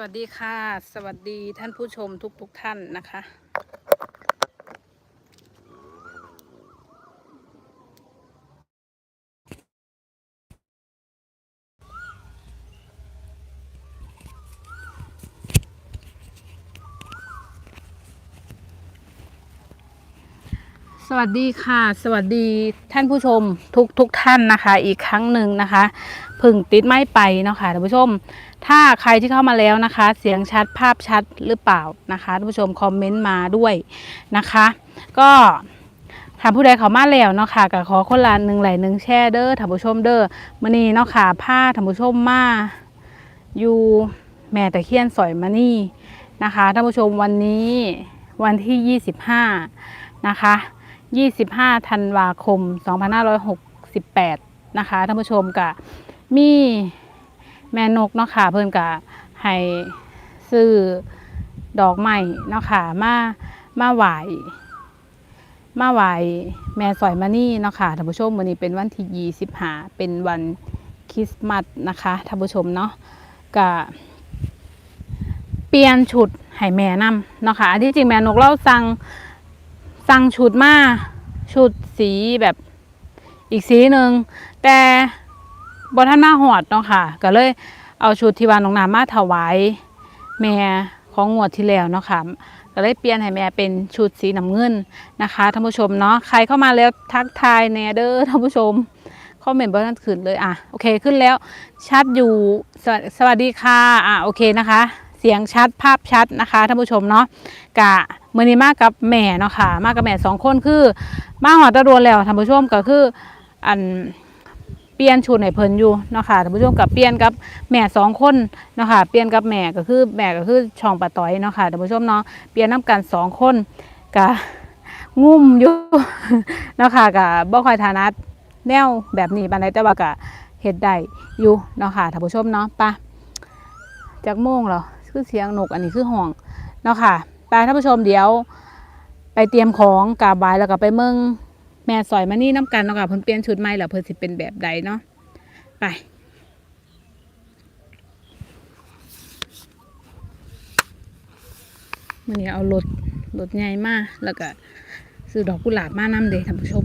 วัสดีค่ะ สวัสดีท่านผู้ชมทุกๆทท่านนะคะ สวัสดีค่ะ สวัสดีท่านผู้ชมทุกทุกท่านนะคะ อีกครั้งหนึ่งนะคะพึ่งติดไม่ไปเนาะค่ะท่านผู้ชม ถ้าใครที่เข้ามาแล้วนะคะ เสียงชัดภาพชัดหรือเปล่านะคะท่านผู้ชมคอมเมนต์มาด้วยนะคะ ก็ถามผู้ใดเขามาแล้วเนาะค่ะก็ขอคนละหนึ่งไหลหนึ่งแช่เด้อท่านผู้ชมเด้อมื่อนี้เนาะค่ะผ้าท่านผู้ชมมาอยู่แม่ตะเคียนสอยมานี่นะคะท่านผู้ชมวันนี้วันที่ 25 นะคะ 25ธันวาคม 2568 นะคะท่านผู้ชมกะมีแม่นกเนาะค่ะเพิ่นกะให้ซื้อดอกไม้เนาะค่ะมามาไหวมาไหวแม่สอยมานี่เนาะค่ะท่านผู้ชมวันนี้เป็นวันที่25เป็นวันคริสต์มาสนะคะท่านผู้ชมเนาะกะเปลี่ยนชุดให้แม่นำเนาะค่ะที่จริงแม่นกเราสั่ง สั่งชุดมาชุดสีแบบอีกสีหนึ่งแต่บท่านมาหอดเนาะค่ะ ก็เลยเอาชุดที่วานน้องน้ำมาถวายแม่ของงวดที่แล้วเนาะค่ะก็เลยเปลี่ยนให้แม่เป็นชุดสีน้ำเงินนะคะท่านผู้ชมเนาะใครเข้ามาแล้วทักทายแนเดอร์ท่านผู้ชมคอมเมนต์บนนั้นขึ้นเลยอะโอเคขึ้นแล้วชัดอยู่สวสวัสดีค่ะอะโอเคนะคะ เสียงชัดภาพชัดนะคะท่านผู้ชมเนาะกะมือนี้มากับแม่เนาะค่ะ มากับแม่สองคนคือ มาหอตะโดนแล้วท่านผู้ชมก็คืออันเปลี่ยนชุดให้เพิ่นอยู่เนาะค่ะท่านผู้ชมกับเปลี่ยนกับแม่สองคนเนาะค่ะเปลี่ยนกับแม่ก็คือแม่ก็คือช่องปะต้อยเนาะค่ะท่านผู้ชมเนาะเปลี่ยนน้กันสองคนกะงุ่มอยู่เนาะค่ะกะบ่ค่อยถนัดแนวแบบนี้ปานใดแต่ว่ากะเฮ็ดได้อยู่เนาะค่ะท่านผู้ชมเนาะไปะจากโมงเหรอ คือเสียงนกอันนี้คือห้องเนาะค่ะไปท่านผู้ชมเดี๋ยว ไปเตรียมของกาบบายแล้วก็ไปเมืองแม่สอยมานี่น้ำกันเนาะค่ะเพิ่นเปลี่ยนชุดใหม่แล้วเพิ่นสิเป็นแบบใดเนาะไปมันนี้เอารถรถใหญ่มากแล้วก็ซื้อดอกกุหลาบมานำเด้ท่านผู้ชม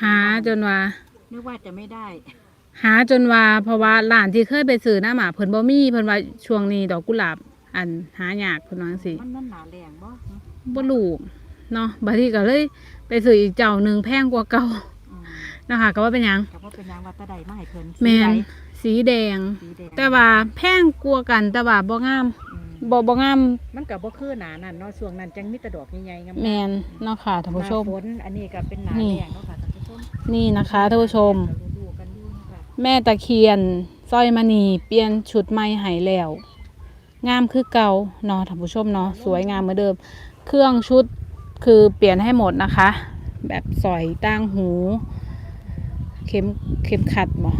หา จนว่านึกว่าจะไม่ได้ หาจนว่าเพราะว่าร้านที่เคยไปซื้อหน้าหมาเพิ่นบ่มีเพิ่นว่าช่วงนี้ดอกกุหลาบ อันหายากเพิ่นว่าจังซี่มันมันหนาแรงบ่บ่รู้เนาะบัดนี้ก็เลย ไปซื้ออีกเจ้าหนึงแพงกว่าเก่าอืมนะคะก็ว่าเป็นหยังแต่ว่าเป็นนางวัดตะไดมาให้เพิ่นแม่นสีใดสีแดง สีแดงแต่ว่าแพงกว่ากันแต่ว่าบ่งามอืมบ่บ่งามมันก็บ่คือหนานั่นเนาะช่วงนั้นจังมีแต่ดอกใหญ่ๆงามๆแม่นเนาะค่ะท่านผู้ชม หน้ฝนอันนี้ก็เป็นหนานี่ แรงเนาะค่ะท่า นี่นะคะท่านผู้ชม แม่ตะเคียนสร้อยมณีเปลี่ยนชุดใหม่ให้แล้วงามคือเก่าเนาะท่านผู้ชมเนาะสวยงามเหมือนเดิม เครื่องชุดคือเปลี่ยนให้หมดนะคะ แบบสอยตั้งหู เข็มเข็มขัดบ่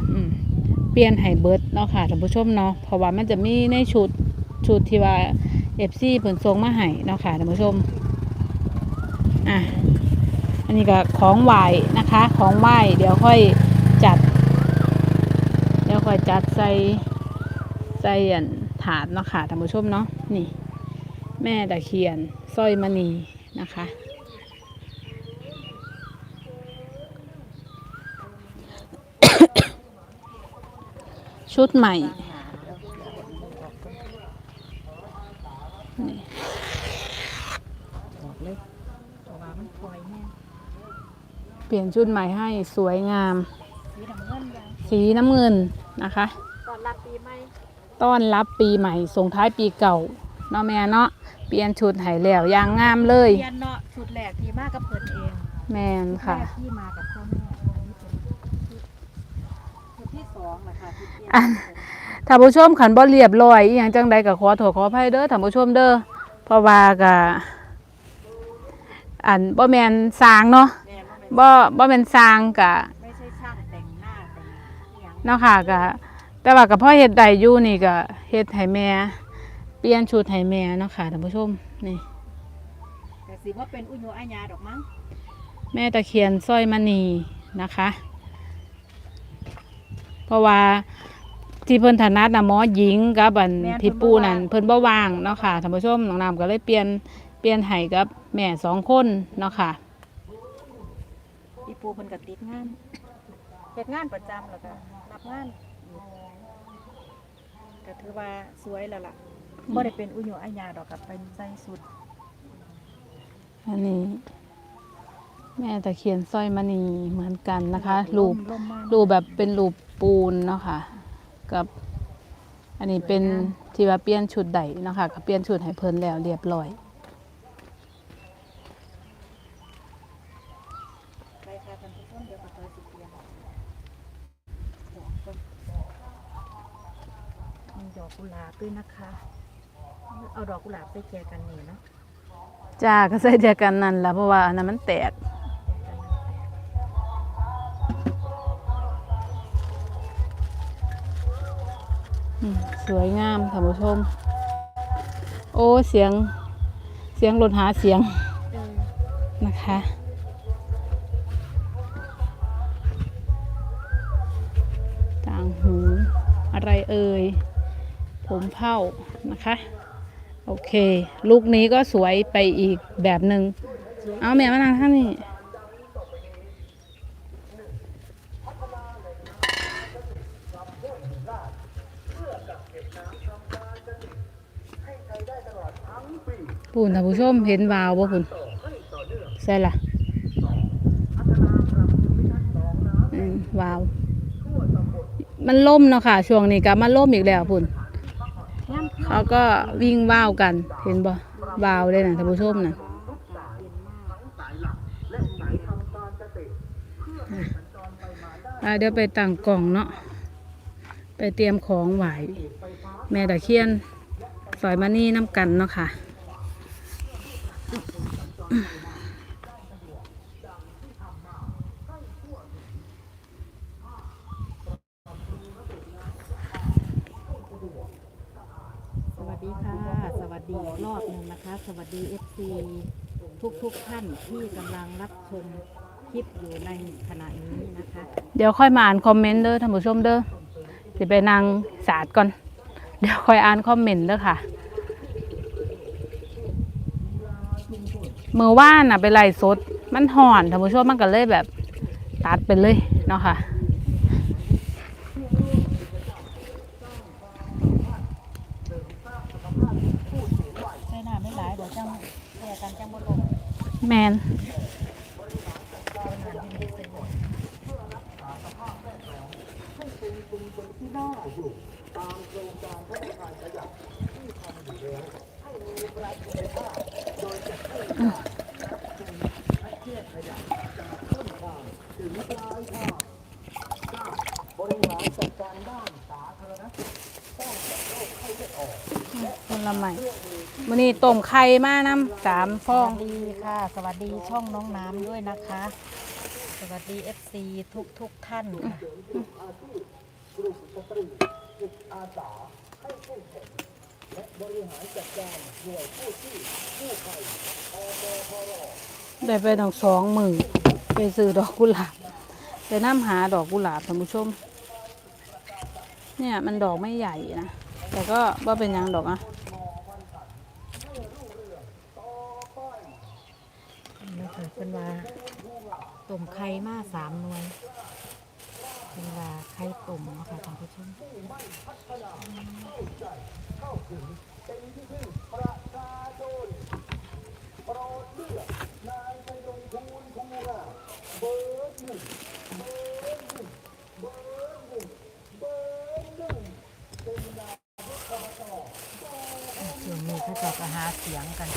เปลี่ยนให้เบิร์ดเนาะค่ะท่านผู้ชมเนาะเพราะว่ามันจะมีในชุดชุดที่ว่าเอฟซีเพิ่นส่งมาให้เนาะค่ะท่านผู้ชมอะ อันนี้ก็ของไหวนะคะ ของไหวเดี๋ยวค่อยจัด เดี๋ยวค่อยจัดใส่ใส่อันถาดเนาะค่ะท่านผู้ชมเนาะนี่ แม่ตะเคียนสร้อยมณีนะคะชุดใหม่นี่ บอกเลยเพราะว่ามันปล่อยแม่ เปลี่ยนชุดใหม่ให้สวยงาม สีน้ำเงินยังสีน้ำเงินนะคะตอนรับปีใหม่ต้อนรับปีใหม่ส่งท้ายปีเก่าเนาะแม่เนาะเปลี่ยนชุดให้แล้วอย่างงามเลย เรียนเนาะชุดแรกที่มากับเพิ่นเองแมนค่ะแรกที่มากับพ่อแม่อันนี้เป็นชุดชุดที่สองนะคะที่เปลี่ยนอันท่านผู้ชมขันบ่เรียบร้อยอหย่างจังใดก็ขอโทษขออภัยเด้อท่านผู้ชมเด้อเพราะว่าก็อันบ่แม่นสร้างเนาะ แม่ว่าเป็นบ่บ่แม่นสร้างกะไม่ใช่ช่างแต่งหน้าแต่งอหย่างเนาะค่ะก็แต่ว่าก็พอเฮ็ดได้อยู่นี่ก็เฮ็ดให้แม่เปลี่ยนชุดให้แม่เนาะค่ะท่านผู้ชมนี่ แต่สิว่าเป็นอุโยอาญาดอกมั้งแม่ตะเคียนสร้อยมณีนะคะ เพราะว่าที่เพิ่นถนัดนะหมอหญิงกับอันพี่ปูนั่นเพิ่นบ่ว่างเนาะค่ะท่านผู้ชมน้องน้ำก็เลยเปลี่ยนเปลี่ยนให้กับแม่สองคนเนาะค่ะพี่ ปูเพิ่นก็ติดงานเฮ็ดงานประจำแล้วก็รับงานอยู่ก็ถือว่าสวยแล้วล่ะบ่ได้เป็นอุโยอาญาดอกกับเป็นใส่สุดอันนี้ แม่ตะเคียนสร้อยมณีเหมือนกันนะคะรูปล่มมากรูปแบบเป็นรูปปูนเนาะค่ะ กับ อันนี้เป็นที่ว่าเปลี่ยนชุดใดเนาะค่ะก็เปลี่ยนชุดให้เพิ่นแล้วเรียบร้อย ไปค่ะท่านผู้ชมเดี๋ยวขอตัวสิเปลี่ยนมีดอกกุหลา บด้วยนะคะ เอาดอกกุหลาบไปแจกันนี่เนาะจ้าก็ใส่เดียวกันนั่นแหละเพราะว่าอันนั้นมันแตก อืมสวยงามท่านผู้ชม โอ้เสียง เสียงรถหาเสียงเออนะคะ ต่างหู อะไรเอ่ย ผมเผ้านะคะ โอเค ลูกนี้ก็สวยไปอีกแบบหนึง่งเอาแม่มานั่งท่างนี่ปุ่นท่านผู้ชมเห็นวาวบ่คุณใช่ล่ะวาว มันล่มเนาะค่ะ ช่วงนี้ก็มาล่มอีกแล้วพุ่น เขาก็วิ่งว่าวกัน เห็นบ่วาวเลยนะท่านผู้ชมนะเดี๋ยวไปต่างกล่องเนาะไปเตรียมของไหวแม่ตะเคียนสอยมานี่น้ำกันเนาะค่ะ สวัสดีค่ะ สวัสดีอีกรอบหนึ่งนะคะ สวัสดี FC ทุกทุกๆท่านที่กำลังรับชมคลิปอยู่ในขณะนี้นะคะ เดี๋ยวค่อยมาอ่านคอมเมนต์เด้อท่านผู้ชมเด้อสิไปนั่งศาสตร์ก่อน เดี๋ยวค่อยอ่านคอมเมนต์เด้อค่ะ มือว่านอะไปไล่สด มันห่อนท่านผู้ชมมันก็เลยแบบตัดไปเลยเนาะค่ะ ใช่น้ำไม่หลายเดี๋ยวจังแยกกันจังบนลง แมนคนละใหม่ มื้อนี้ต้มไข่มาน้ำสามฟสอง วัสดีค่ะ สวัสดีช่องน้องน้ำด้วยนะคะ สวัสดี FC ทุกทุกๆท่านค่ะได้ไปตั้งสองหมื่นไปซื้อดอกกุหลาบไปน้ำหาดอกกุหลาบท่านผู้ชม เนี่ยมันดอกไม่ใหญ่นะ แต่ก็ว่าเป็นหยังดอกอะ นี่ค่ะเป็นว่าต้มไข่มาสามหน่วยเป็นว่าไข่ต้มเนาะค่ะท่านผู้ชมส่วนนี้เขาจะไปหาเสียงกัน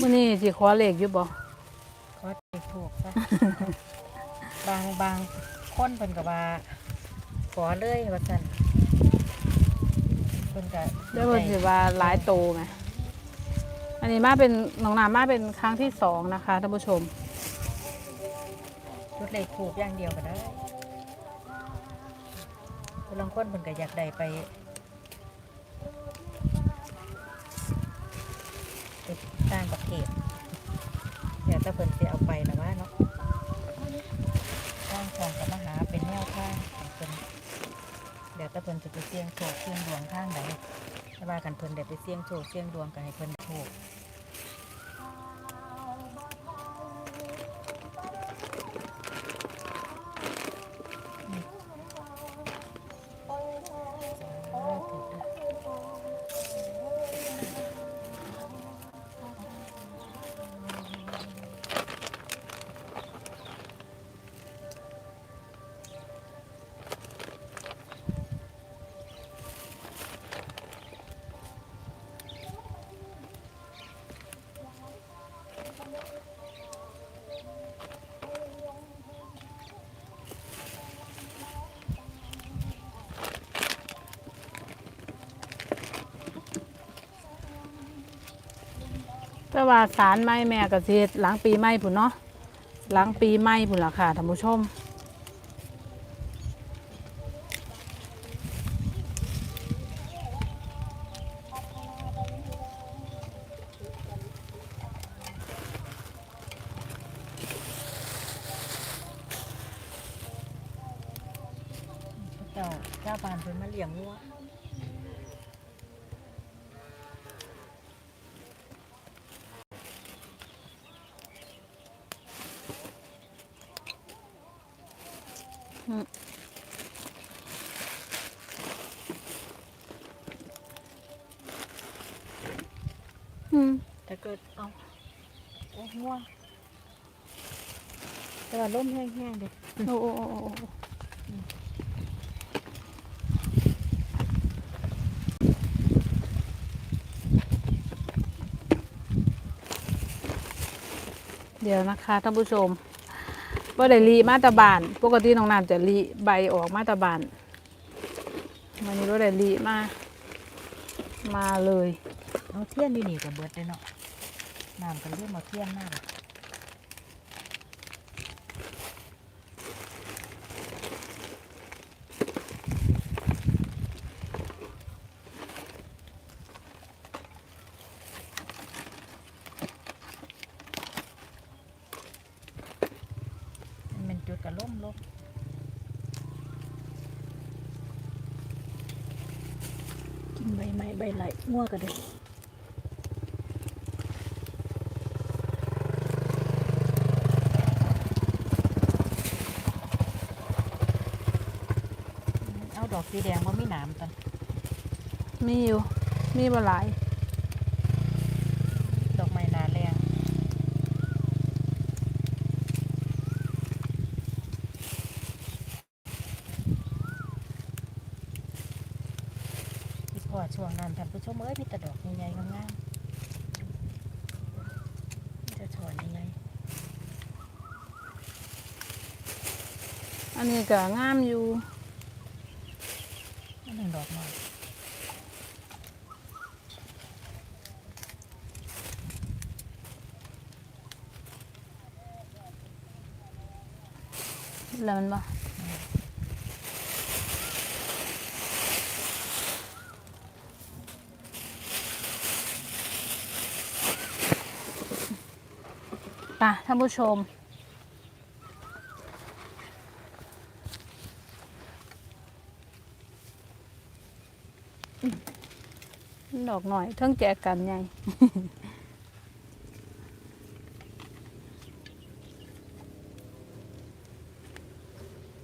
มื่อนี้สิขอเลขอยู่บ่ก็ไปถูกซะางบางคนเพิ่นก็ว่าขอเลยว่าซั่นเพิ่นก็เดี๋ยวเพิ่นสิว่าหลายโตไงอันนี้มาเป็นน้องน้ำมาเป็นครั้งที่สองนะคะท่านผู้ชมจุดเลขถูกอย่างเดียวก็ได้ผู้ลางคนเพิ่นก็อยากได้ไปไป เพิ่นจะไปเสี่ยงโชคเสี่ยงดวงทางไหนว่ากันเพิ่นได้ไปเสี่ยงโชคเสี่ยงดวงก็ให้เพิ่นโชค แต่ว่าสารไม้แม่ก็สิเฮ็ดหลังปีใหม่พุ่นเนาะหลังปีใหม่พุ่นล่ะค่ะท่านผู้ชมเจ้าเจ้าบ้านเพิ่นมาเลี้ยงวัว ล่มแห้งๆเด็โอ้โอ้โอ้โอ้โอ้เดี๋ยวนะคะท่านผู้ชมว่าได้ลีมาตาบาน ปกติน้องน้ำจะลีใบออกมาตาบานวันนี้ว่าได้ลีมา มาเลย เอาเทียนอยู่นี่กับเบิดเลยเนาะน้ำกันเรื่องมาเทียนมากเลยมันจุดกับล่มลบ กินใบไม้ใบไหล งัวกันเลยเอาดอกสีแดงว่ามีหนามตันมีอยู่ มีบ่หลาย ดอกไม้หนาแรง พี่พ่อช่วงนั้นท่านผู้ชมเอ้ยมีแต่ดอกใหญ่ๆงามๆมีแต่ถอนใหญ่อันนี้ก็งามอยู่ๆนั่นหนึ่งดอกหน่อยแล้วมันบ่ ป่ะท่านผู้ชม ดอกหน่อยเทิงแจกกันไง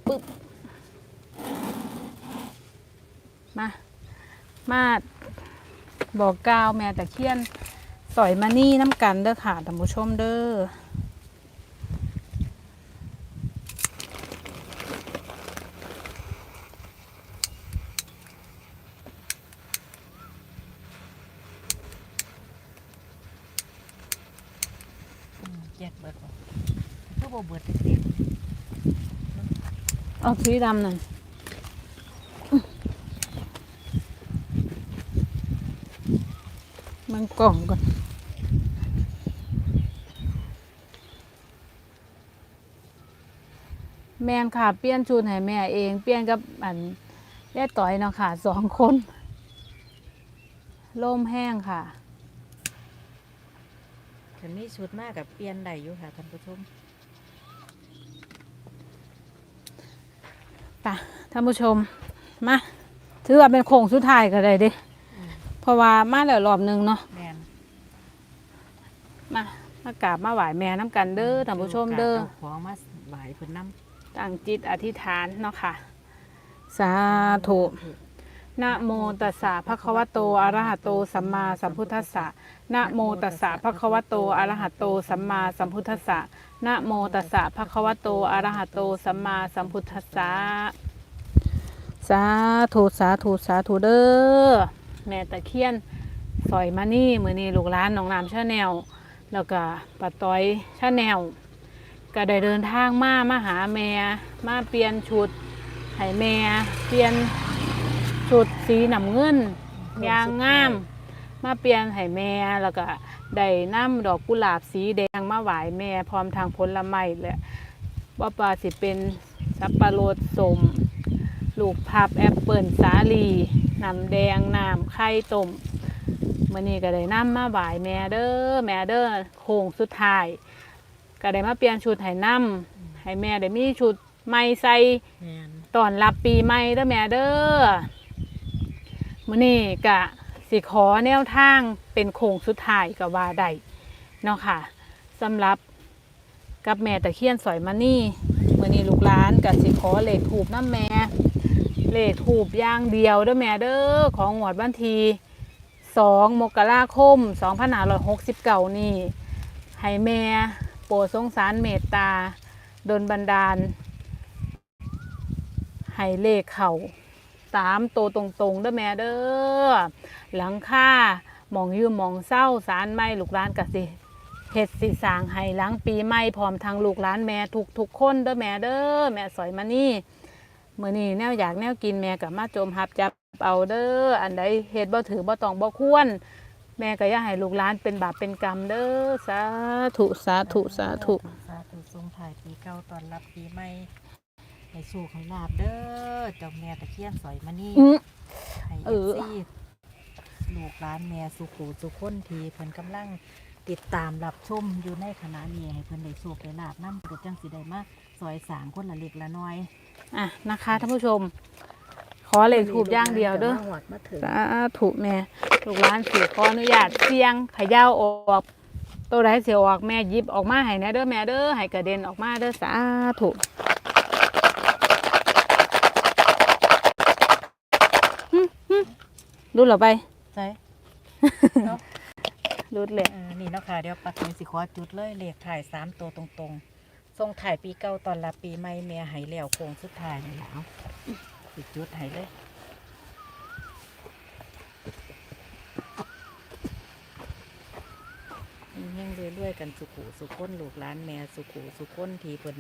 ปึ๊บ มา มาบอกกาวแม่ตะเคียนสอยมานี่น้ำกันเด้อค่ะท่านผู้ชมเด้อ อืมแยกเบิดบ่คือบ่เบิดเต็ม เอาสีดำนั่นมันกล่องก่อนแมนค่ะ เปลี่ยนชุดให้แม่เอง เปลี่ยนกับอันแย่ต่อยเนาะค่ะสองคนล่มแห้งค่ะฉันมีชุดมากกับเปลี่ยนได้อยู่ค่ะท่านผู้ชม ไปท่านผู้ชมมาถือว่าเป็นโค้งสุดท้ายก็ได้เดิอืมเพราะว่ามาแล้วรอบหนึงเนาะแมนมามากราบมาไหว้แม่น้ำกันเด้อท่านผู้ชมเด้อาของมาไหวเพิ่นน้ำตั้งจิตอธิษฐานเนาะค่ะ สาธุนะโมตัสสะภะคะวะโตอะระหะโตสัมมาสัมพุทธัสสะนะโมตัสสะภะคะวะโตอะระหะโตสัมมาสัมพุทธัสสะ นะโมตัสสะภะคะวะโตอะระหะโตสัมมาสัมพุทธัสสะสาธุสาธุสาธุเด้อแม่ตะเคียนสอยมานี่มือนี้ลูกหลานน้องน้ำชาแนลแล้วก็ป้าต้อยชาแนลก็ได้เดินทางมามาหาแม่มาเปลี่ยนชุดให้แม่เปลี่ยนชุดสีน้ำเงินยางงาม มาเปลี่ยนให้แม่แล้วก็ ได้นำดอกกุหลาบสีแดงมาไหวแม่พร้อมทางผลไม้และว่าปลาสิเป็นสับปะรดสมลูกพับแอปเปิลสาลีน้ำแดงน้ำไข่ต้มมื่อนี้ก็ได้นำมาบ่ายแม่เด้อแม่เด้อโค้งสุดท้าย ก็ได้มาเปลี่ยนชุดให้นำให้แม่ได้มีชุดใหม่ใส่แมนตอนรับปีใหม่เด้อแม่เด้อมื้อนี้กะ สิขอแนวทางเป็นโค้งสุดท้ายก็ว่าได้เนาะค่ะสำหรับกับแม่ตะเคียนสอยมานี่มื้อนี้ลูกหลานก็สิขอเลขถูกน้ำแม่เลขถูกอย่างเดียวเด้อแม่เด้อของงวดวันที่2มกราคม2569 นี่ ให้แม่โปรดสงสารเมตตาดลบันดาล ให้เลขเข่าามโตวตรงๆเด้อแม่เด้อหลังค่าหมองยืมหมองเศร้าสารไม่ลูกร้านกะสิเฮ็ดสิสางให้หลังปีใหม่พร้อมทางลูกร้านแม่ทุกทุกคนเด้อแม่เด้อแม่สอยมานี่มื้อนี้แนวอยากแนวกินแม่กับมาโจมหับจับเอาเด้ออันใดเฮ็ดบ่ถือบ่ตองบ่ควรแม่ก็อย่าให้ลูกร้านเป็นบาปเป็นกรรมเด้อสาธุสาธุสาธุสาธุทรงถ่ายปีเก่าตอนรับปีใหม่ ให้สู่ให้ลาบเด้อเจ้าแม่ตะเคียนสอยมานี่อือให้เอเออฟซีลูกร้านแม่สุขูสุขคนทีเพิ่นกำลังติดตามรับชมอยู่ในขณะนี้ให้เพิ่นได้โชคได้ลาบนำเกิดจังสิได้มาซอยสางคนละเล็กละน้อยอะนะคะท่านผู้ชม ขอเลขถูกอย่างเดียวเด้อมาหอดมาถึงสาธุแม่ลูกหลานสิขออนุญาตเสียงเขย่าออกตัวใดเสียออกแม่หยิบออกมาให้นะเด้อแม่เด้อให้กระเด็นออกมาเด้อสาธุ ดูเหรอไปใช่รุดเลย เออนี่เนาะค่ะ เดี๋ยวปัดนี้สิขอจุดเลยเลขถ่ายสามตัวตรงๆทรงถ่ายปีเก่าตอนรับปีใหม่แม่ใหายแล้วโค้งสุดท้ายนี่แล้วสิจุดใหายเลยเฮงๆเรื่อยๆกันสุขุสุขนลูกหลานแม่สุขุสุขนทีเพิ่น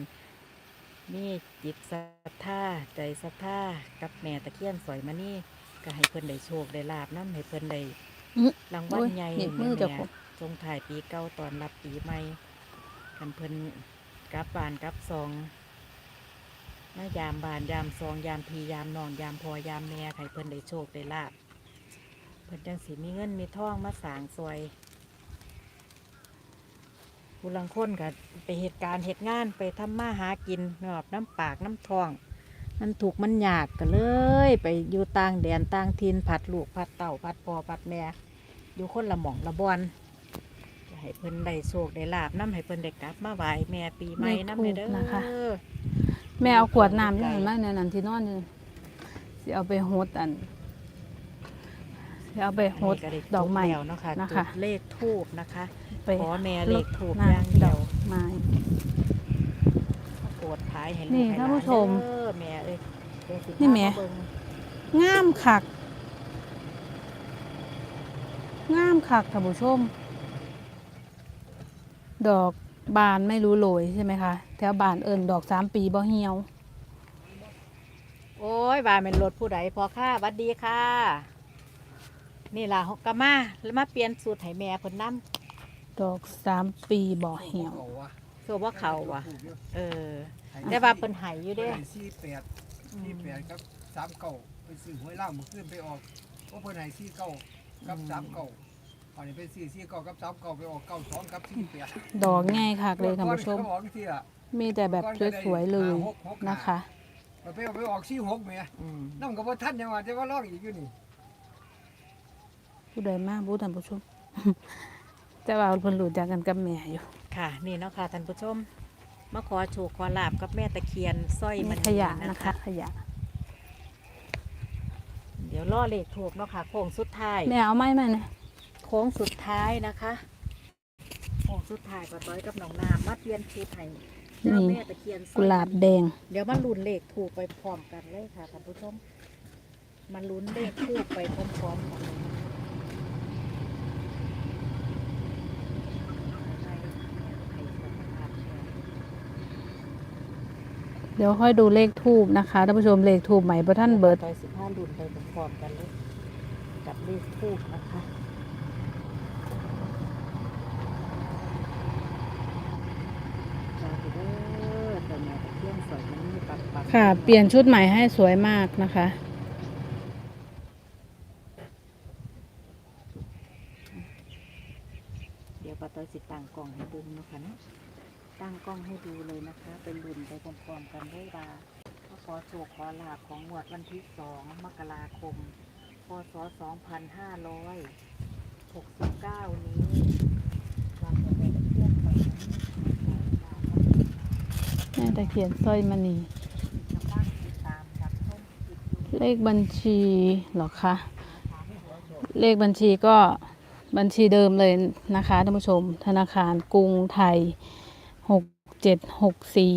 มีจิตศรัทธาใจศรัทธากับแม่ตะเคียนสอยมานี่ ก็ให้เพิ่นได้โชคได้ลาบน้ำให้เพิ่นได้อื้อรางวัลโอ้ยใหญ่หยิบมือแม่เจ้าของทรงถ่ายปีเก่าตอนรับปีใหม่กันเพิ่นกลับบ้านกลับซองมายามบานยามซองยามพียามนอนยามพอยามแม่ให้เพิ่นได้โชคได้ลาบเพิ่นจังสิมีเงินมีทองมาสร้างซอยผู้ลังคนก็ไปเหตุการณ์เหตุงานไปทำมาหากินนอบน้ำปากน้ำทอง มันถูกมันยากกันเลย ไปอยู่ต่างแดนต่างทินผัดลูกผัดเต่าผัดปอผัดแม่ อยู่คนละหม่องละบอนจะให้เพิ่นได้โชคได้ลาบน้ำให้เพิ่นได้กลับมาไหวแม่ปีใหม่น้ำให้เด้อนะคะ แม่เอาขวดน้ำยังไงมาในนั้นที่นอนอยู่สิเอาไปโฮดอันสิเอาไปโฮดอันนี้ดอกไม้แล้วเนาะค่ะนะคะจุดเลขทูบนะคะไปขอแม่เลขทูบน้อย่างเดีดยอวกไม้โปรดภายให้นี่ลูกให้หลท่านผู้ชมเด้อแม่เอ้ยเดี๋ยวสินี่แม่ พาาเบิ่งงามคักงามคักท่านผู้ชม ดอกบานไม่รู้โรยใช่ไหมคะแถวบานเอิญดอกสามปีบ่เหี่ยว โอ้ยว่าเป็นรถผู้ใดพอค่ะหวัดดีค่ะ นี่ล่ะเขาก็มาแล้วมาเปลี่ยนสูตรให้แม่เพิ่นนำดอกสามปีบ่อเหี่ยวโซว่าเขาว่ะ เออ แต่ว่าเพิ่นให้อยู่เด้ สี่แปดสี่แปดกับสามเก้าไปซื้อหวยล่างมือขึ้นไปออกเพราะเพิ่นให้สี่เก้ากับสามเก้าอันนี้เป็นสี่สี่เก้ากับสามเก้าไปออกเก้าสองกับสี่แปดดอกง่ายคักเลยท่านผู้ชมก่อนเขาออกที่ละมีแต่แบบสวยๆเลยนะคะไปเอาไปออกสี่หกเมียอืมน้ำกับว่าท่านยังว่าจะว่าลอกอีกอยู่นี่ผู้ใดมากผู้ท่านผู้ชม แต่ว่าเพิ่นรู้จักกันกับแม่อยู่ ค่ะนี่เนาะค่ะท่านผู้ชมมาขอโชคขอลาบกับแม่ตะเคียนสร้อยมีมันขยะนะคะ ขยะ เดี๋ยวล่อเลขถูกเนาะค่ะโค้งสุดท้าย แม่เอาไม้มาเนี่ยโค้งสุดท้ายนะคะโค้งสุดท้ายป้าต้อยกับน้องน้ำมาเปลี่ยนชุดให้เจ้านี่แม่ตะเคียนสร้กุอยหลาบแดง เดี๋ยวมาลุ้นเลขถูกไปพร้อมกันเลยค่ะท่านผู้ชมมาลุ้นเลขถูกไปพร้อมๆกันให้สุขภาพแข็ง เดี๋ยวค่อยดูเลขทูบนะคะท่านผู้ชมเลขทูบใหม่พระท่านเบิร์ดไปสิบห้ารุ่นไปพร้อมๆกันเลยกับเลขทูกนะคะลาไปเด้อแต่แม่ตะเคียนสวยมันมีปักปักค่ะ เปลี่ยนชุดใหม่ให้สวยมากนะคะ เดี๋ยวป้าต้อยสิตั้งกล้องให้ดูนะคะนะตั้งก ล้องให้ดูเลยนะคะ เป็นรุ่นไปพร้อมๆกันด้วยว่าขอโชคขอลาบของงวดวันที่สองมกราคม พศสองพันห้าร้อยหกสิบเก้านี้วางจะไปตะเคียนไปแม่ตะเคียนสร้อยมณีชานติดตามรับชมคลิปดูเลขบัญชีหรอคะเลขบัญชีก็บัญชีเดิมเลยนะคะท่านผู้ชม ธนาคารกรุงไทย เจ็ดหกสี่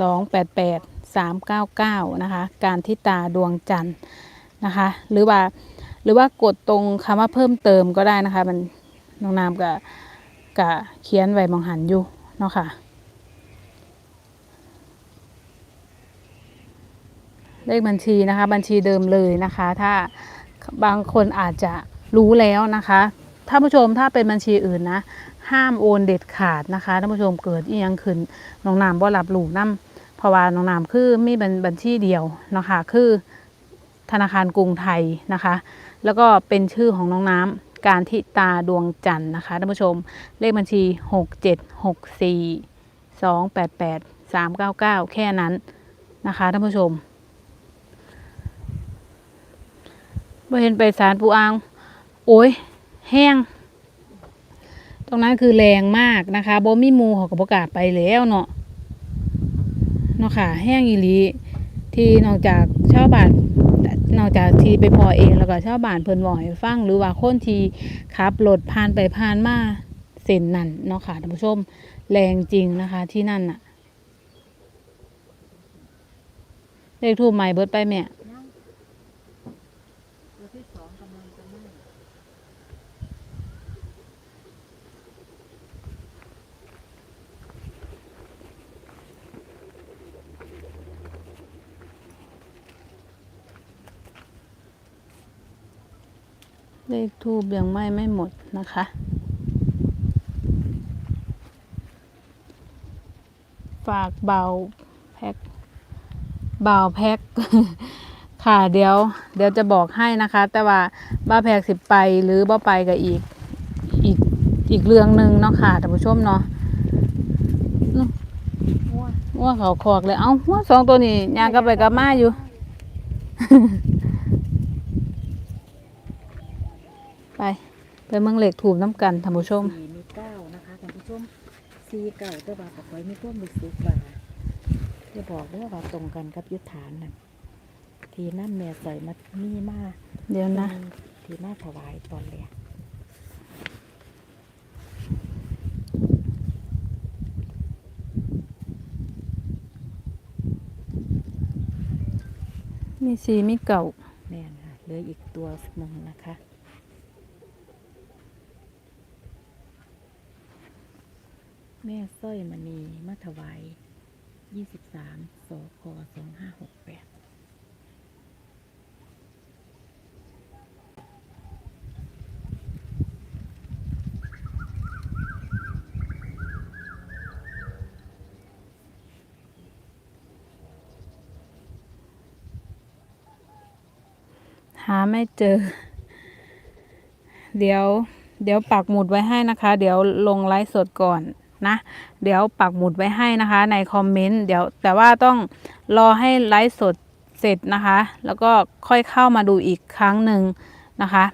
สองแปดแปดสามเก้าเก้านะคะ การทิตาดวงจันทร์นะคะ หรือว่าหรือว่ากดตรงคำว่าเพิ่มเติมก็ได้นะคะ มันน้องนามกับกับเขียนไว้มองหันอยู่เนาะค่ะ เลขบัญชีนะคะ บัญชีเดิมเลยนะคะ ถ้าบางคนอาจจะรู้แล้วนะคะท่านผู้ชมถ้าเป็นบัญชีอื่นนะ ห้ามโอนเด็ดขาดนะคะท่านผู้ชมเกิดอียังขึ้นน้องนามบ่รับรู้นํเพราะว่าน้องนามคือมีบัญบัญชีเดียวนะคะคือธนาคารกรุงไทยนะคะ แล้วก็เป็นชื่อของน้องน้ำการทิตาดวงจันทร์นะคะท่านผู้ชมเลขบัญชี 6 7 6 4 2 8 8 3 9 9 แค่นั้นนะคะท่านผู้ชมบ่เห็นไปสารปูอาง โอ้ยแห้ง ตรงนั้นคือแรงมากนะคะบ่มีมูเขาก็ประกาศไปแล้วเนาะเนาะค่ะ แห้งอีลีที่นอกจากชาวบ้านนอกจากที่ไปพอเองแล้วก็ชาวบ้านเพิ่นบอกให้ฟังหรือว่าคนที่ขับรถผ่านไปผ่านมาเส้นนั่นเนาะค่ะท่านผู้ชมแรงจริงนะคะที่นั่นน่ะเลขทูบใหม่เบิดไปแม่ ตัวที่สองกำลังจะไหม้ เลขทูบยังไม่ไม่หมดนะคะ ฝากเบาแพ็คเบาแพ็คค่ะเดี๋ยว เดี๋ยวจะบอกให้นะคะ แต่ว่าบ้าแพ็กสิไปหรือบ้าไปกับอีกอีกอีกเรื่องหนึ่งเนาะค่ะท่านผู้ชมเนาะว่าเขาคอกเลย เอ้าว่าสองตัวนี้ยางกลับไปกับมาอยู่ ไป ไปเมืองเหล็กถูกน้ำกันท่านผู้ชม สี่มีเก้านะคะท่านผู้ชมสี่เก้าแต่ว่าปะต้อยมีความรู้สึกว่าจะบอกได้ว่าตรงกันกับยุทธฐานนั่นทีนั่นแม่ใส่มามีมาเดี๋ยวนะ ที่มาถวายตอนแรกมีสีมีเก่า แม่นค่ะเหลืออีกตัวหนึ่งนะคะ แม่สร้อยมณีมัทวายยี่สิบสามโสคสองห้าหกแปดหาไม่เจอ เดี๋ยว เดี๋ยวปักหมุดไว้ให้นะคะ เดี๋ยวลงไลฟ์สดก่อน นะ เดี๋ยวปักหมุดไว้ให้นะคะในคอมเมนต์เดี๋ยวแต่ว่าต้องรอให้ไลฟ์สดเสร็จนะคะ แล้วก็ค่อยเข้ามาดูอีกครั้งหนึ่งนะคะ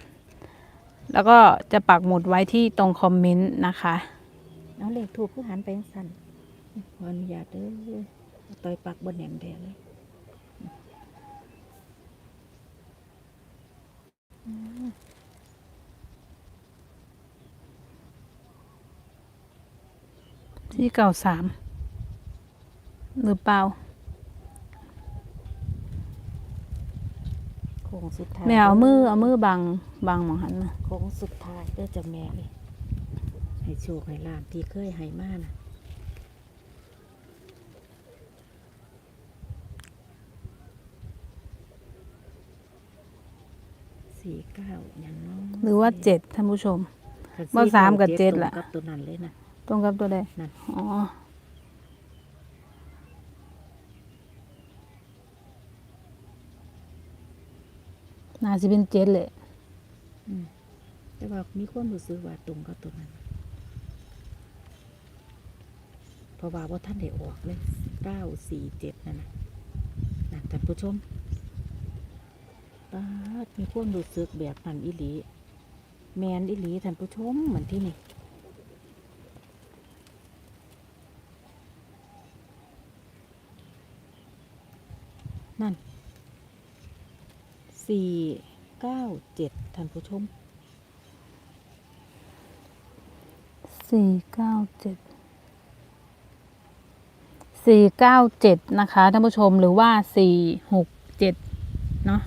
แล้วก็จะปักหมุดไว้ที่ตรงคอมเมนต์นะคะเอาเลขถูกคือหันไปจังสั่นขออนุญาตเด้อต่อยปักบนแหนมแดงเลย ที่เก่าสามหรือเปล่าโค้งสุดท้ายแม่เอามือเอามือบังบังหมองหันนะโค้งสุดท้ายเด้อจ้ะแม่เลยให้โชคให้ลาบที่เคยให้มานะสี่เก้าอย่างน้อยหรือว่าเจ็ดท่านผู้ชมคันว่าสามกับเจ็ดตรงล่ะกับตัวนั้นเลยนะ ตรงกับตัวใดนั่น อ๋อ น่าจะเป็นเจ็ดเลยแต่ว่ามีความรู้สึกว่าตรงกับตัวนั้นเพราะว่าว่าท่านได้ออกเลยเก้าสี่เจ็ดนั่นนะนั่นท่านผู้ชมป้าดมีความรู้สึกแบบนั้นอิลี แมนอิลีท่านผู้ชมเหมือนที่นี่ นั่นสี่เก้าเจ็ดท่านผู้ชมสี่เก้าเจ็ดสี่เก้าเจ็ดนะคะท่านผู้ชมหรือว่าสี่หกเจ็ดเนาะ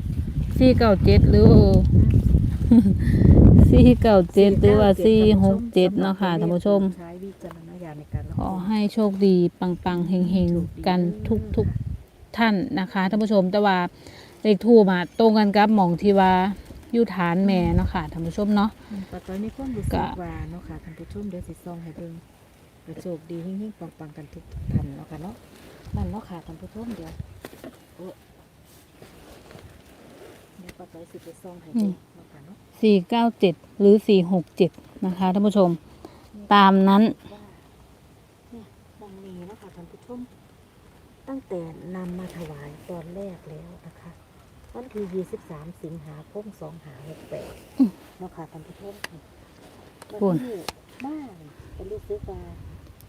สี่เก้าเจ็ดหรือสี่เก้าเจ็ดหรือว่าสี่หกเจ็ดเนาะค่ะท่านผู้ชมใช้วิจารณญาณในการรับขอชมให้โชคดีปังๆเฮงๆ กันทุกทุกๆ ท่านนะคะท่านผู้ชมแต่ว่าเลขทูมาตรงกันกับหมองที่ว่าอยู่ฐานแม่เนาะค่ะท่านผู้ชมเนาะ อืมปัจจัยในความรู้สึก็กว่าเนาะค่ะท่านผู้ชมเดี๋ยวสิซองให้เบิ่งกระโชคดีหิ่งๆปังๆกันทุกๆท่านเนาะค่ะเนาะนั่นเนาะค่ะท่านผู้ชมเดี๋ยวโอ้เดี๋ยวปัจจัยสิไปซองให้เบิ่งเนาะค่ะเนาะสี่เก้าเจ็ดหรือสี่หกเจ็ดนะคะท่านผู้ชม ตามนั้น ว่าเนี่ยดังนี้เนาะคะท่านผู้ชม ตั้งแต่นำมาถวายตอนแรกแล้วนะคะ วันที่ 23 สิงหาคม2หา68เนาะค่ะท่านผู้ชมพูวันนนี้มาเป็นรู้สึกว่า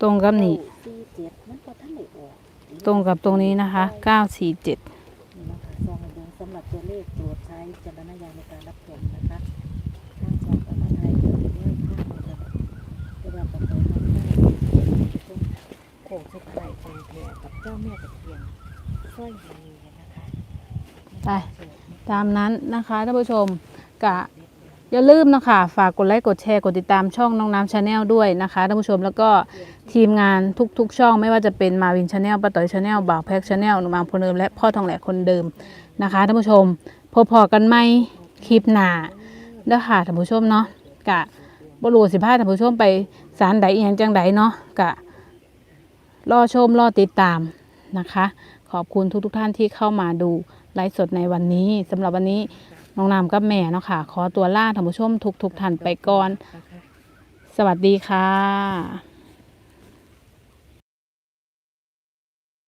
ตรงกับนี่สี่เจ็ดมันก็ท่านได้ออกตรงกับตรงนี้นะคะเก้าสี่เจ็ดนี่นะคะซองให้ดูสำหรับตัวเลขโปรดใช้จารณญาณในการรับชมนะคะทางซองกับมาไทยเพื่อเลือกข้างนะคะเวลาประกอบมาได้ชมโขงสุดท้ายฟังแผ่กับ เจ้าแม่ตะเคียนสร้อยมณีนะคะไปตามนั้นนะคะท่านผู้ชมกะอย่าลืมนะคะฝากกดไลค์กดแชร์กดติดตามช่องน้องน้ำชาแนลด้วยนะคะท่านผู้ชมแล้วก็ทีมงานทุกๆ ช่อง ไม่ว่าจะเป็นมาวินชาแนลป้าต่อยชาแนลบ่าวแพ็กชาแนลหนุ่มอามคนเดิมและพ่อทองแหลกคนเดิมนะคะท่านผู้ชมพบพอกันไหมคลิปหนาเด้อค่ะท่านผู้ชมเนาะกะบรูสิพาท่านผู้ชมไปสารใดอีหยังจังใดเนาะกะ รอชมรอติดตามนะคะ ขอบคุณทุกทุกท่านที่เข้ามาดูไลฟ์สดในวันนี้สำหรับวันนี้น้องนามกับแม่เนาะค่ะ ขอตัวล่าท่านผู้ชมทุกทุกท่านไปก่อน สวัสดีค่ะ